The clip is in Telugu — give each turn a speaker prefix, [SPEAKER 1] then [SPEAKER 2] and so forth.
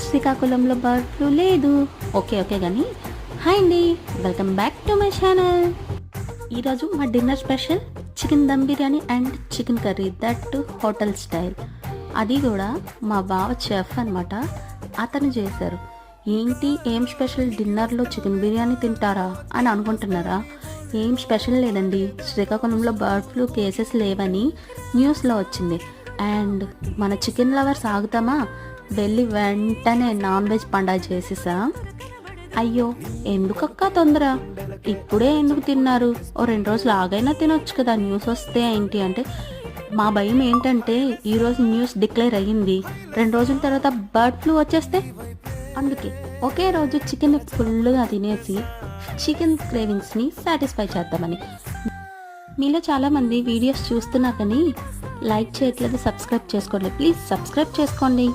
[SPEAKER 1] శ్రీకాకుళంలో బర్డ్ ఫ్లూ లేదు. ఓకే ఓకే కానీ హాయ్ అండి. Welcome back to my channel. ఈరోజు మా dinner special chicken dum biryani and chicken curry that hotel style. అది కూడా మా బావ చెఫ్ అనమాట అతను చేశారు. ఏంటి ఏం స్పెషల్ డిన్నర్లో చికెన్ బిర్యానీ తింటారా అని అనుకుంటున్నారా? ఏం స్పెషల్ లేదండి. శ్రీకాకుళంలో బర్డ్ ఫ్లూ కేసెస్ లేవని న్యూస్లో వచ్చింది. అండ్ మన చికెన్ లవర్స్ ఆగుతామా? వెళ్ళి వెంటనే నాన్ వెజ్ పండగ చేసేసా? అయ్యో ఎందుకక్క తొందర? ఇప్పుడే ఎందుకు తిన్నారు? ఓ రెండు రోజులు ఆగైనా తినొచ్చు కదా న్యూస్ వస్తే ఏంటి అంటే మా భయం ఏంటంటే ఈరోజు న్యూస్ డిక్లేర్ అయ్యింది. రెండు రోజుల తర్వాత బర్డ్ ఫ్లూ వచ్చేస్తే? అందుకే ఒకే రోజు చికెన్ ఫుల్గా తినేసి చికెన్ క్రేవింగ్స్ని సాటిస్ఫై చేద్దామని. మీలో చాలామంది వీడియోస్ చూస్తున్నా కానీ లైక్ చేయట్లేదు సబ్స్క్రైబ్ చేసుకోండి ప్లీజ్ సబ్స్క్రైబ్ చేసుకోండి.